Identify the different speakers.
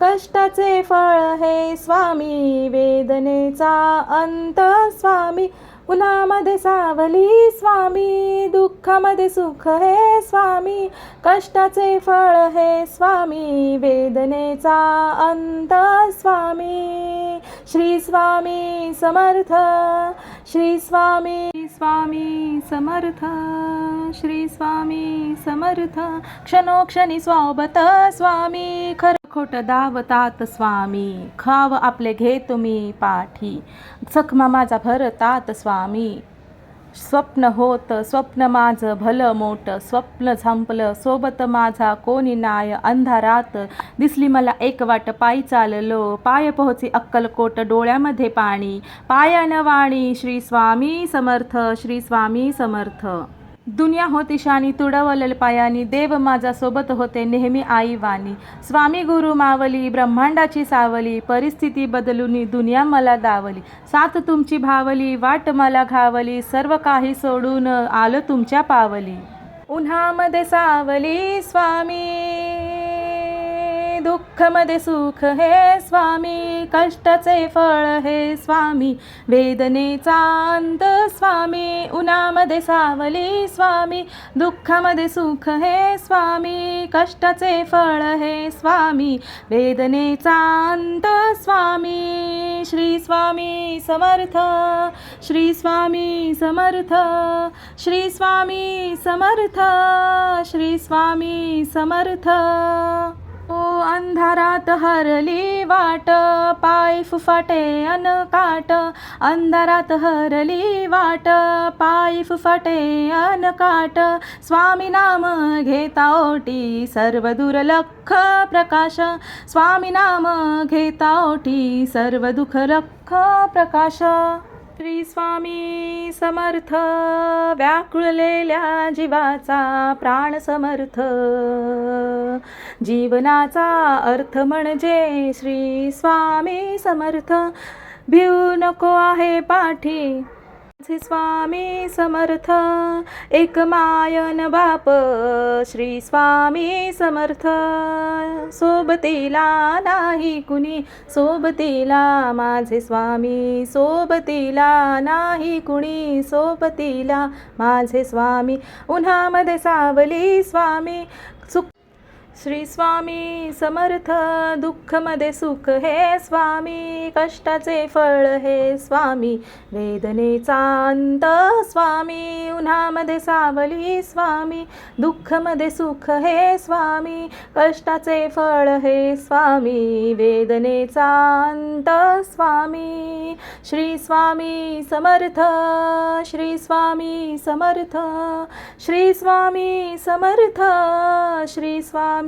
Speaker 1: कष्टाचे फळ हे स्वामी. वेदनेचा अंत स्वामी. उन्हामध्ये सावली स्वामी. दुःखामध्ये सुख हे स्वामी. कष्टाचे फळ हे स्वामी. वेदनेचा अंत स्वामी. श्री स्वामी समर्थ. श्री स्वामी स्वामी समर्थ. श्री स्वामी समर्थ. क्षणोक्षणी स्वाबत स्वामी. खर खोटं दावतात स्वामी. खाव आपले घे तुम्ही पाठी. जखमा माझा भरतात स्वामी. स्वप्न होत स्वप्न माझं भलं मोठं स्वप्न झंपलं सोबत माझा कोणी नाय. अंधारात दिसली मला एक वाट पायी चाललो. पाय पोहोची अक्कलकोट डोळ्यामध्ये पाणी. पायान वाणी श्री स्वामी समर्थ श्री स्वामी समर्थ. दुनिया होती शानी तुडवलेल पायानी देव माझा सोबत होते नेहमी आई वाणी. स्वामी गुरु मावली ब्रह्मांडाची सावली परिस्थिती बदलून दुनिया मला दावली. साथ तुमची भावली वाट मला घावली सर्व काही सोडून आलं तुमच्या पावली. उन्हामध्ये सावली स्वामी. दुःखमध्ये सुख हे स्वामी कष्टाचे फळ हे स्वामी वेदनेचा अंत स्वामी उन्हामध्ये सावली स्वामी दुःखामध्ये सुख हे स्वामी कष्टाचे फळ हे स्वामी वेदनेचा अंत स्वामी श्री स्वामी समर्थ श्री स्वामी समर्थ श्री स्वामी समर्थ श्री स्वामी समर्थ. ओ अंधारात हरली वाट पाय फुफाटे अन काट. अंधारात हरली वाट पाय फुफाटे अन काट. स्वामी नाम घेता ओटी सर्व दुर्लख प्रकाश. स्वामी नाम घेता ओटी सर्व दुःख लख प्रकाश. श्री स्वामी समर्थ व्याकुळलेल्या जीवाचा प्राण समर्थ. जीवनाचा अर्थ म्हणजे श्री स्वामी समर्थ. भिऊ नको आहे पाठी श्री स्वामी समर्थ एक मायन बाप श्री स्वामी समर्थ. सोबतीला नाही कुणी सोबतीला माझे स्वामी. सोबतीला नाही कुणी सोबतीला माझे स्वामी. उन्हामध्ये सावली स्वामी. श्री स्वामी समर्थ दुःखमध्ये सुख हे स्वामी कष्टाचे फळ हे स्वामी वेदनेचा अंत स्वामी उन्हामध्ये सावली स्वामी दुःखमध्ये सुख हे स्वामी कष्टाचे फळ हे स्वामी वेदनेचा अंत स्वामी. श्री स्वामी समर्थ श्री स्वामी समर्थ श्री स्वामी समर्थ श्री स्वामी